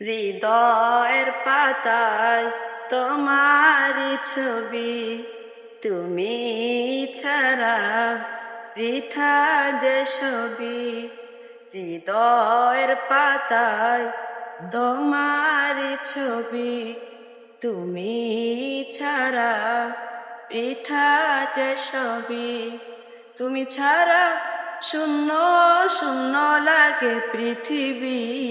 হৃদয়ের পাতায় তোমারই ছবি। তুমি ছাড়া বৃথা যে ছবি। হৃদয়ের পাতায় তোমারই ছবি। তুমি ছাড়া বৃথা যে ছবি। তুমি ছাড়া শূন্য শূন্য লাগে পৃথিবী।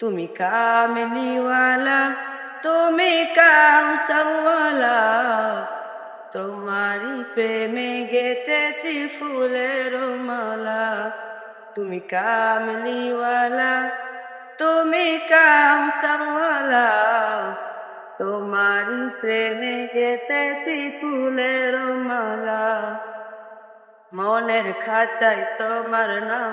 তুমি কামলিওয়ালা তুমি কামসাওয়ালা তোমারই প্রেমে গেতেছি ফুলের মালা। তুমি কামলিওয়ালা তুমি কামসাওয়ালা তোমারই প্রেমে গেতেছি ফুলের মালা। মনের খাতায় তোমার নাম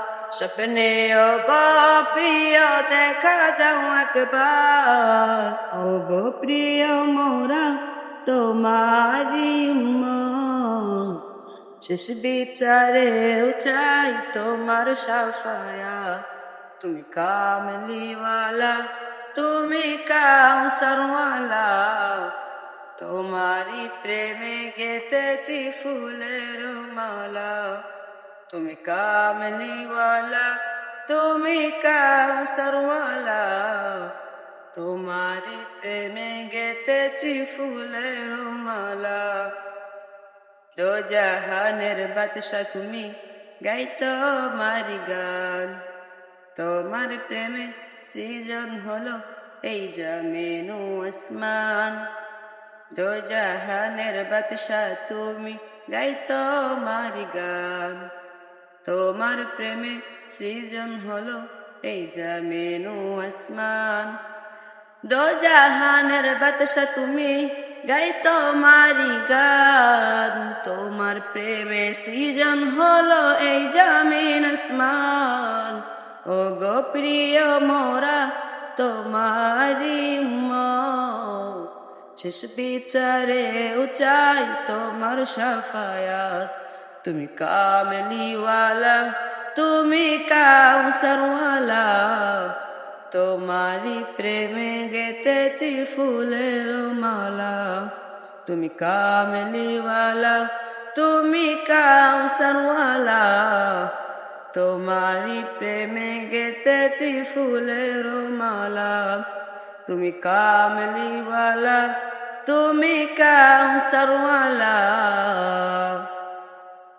স্বপ্নে ও প্রিয়, দেখা যাও একবার। ও গো প্রিয় মোরা তোমারি শেষ বিচারেও চাই তোমার সাফায়া। তুমি কামলিওয়ালা, তুমি কাউসারওয়ালা। তোমারি প্রেমে গেতেছি ফুলের মালা। তুমি কামলিওয়ালা তুমি কাউসারওয়ালা তোমারি প্রেমে গেতেছি ফুলের মালা দো জাহানের বাদশা তুমি গাইতো মারি গান তোমার প্রেমে সৃজন হলো এই জামেনু আসমান দো জাহানের বাদশা তুমি গাইতো মারি গান তোমার প্রেমে সৃজন হলো এই জামেনু আসমান। দো জাহানের বাদশা তুমি, গাই তোমারি গান। তোমার প্রেমে সৃজন হলো এই জামিন আসমান। ও গো প্রিয় মোরা তোমারি শেষ বিচারে উচাই তোমার সাফায়াত। তুমি কামলিওয়ালা, তুমি কাউসারওয়ালা। তোমারি প্রেমে গেতেছি ফুলের মালা। তুমি কামলিওয়ালা, তুমি কাউসারওয়ালা। তোমারি প্রেমে গেতেছি ফুলের মালা। তুমি কামলিওয়ালা, তুমি কাউসারওয়ালা।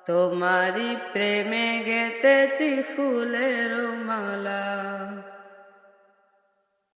তোমারি প্রেমে গেতেছি ফুলের মালা।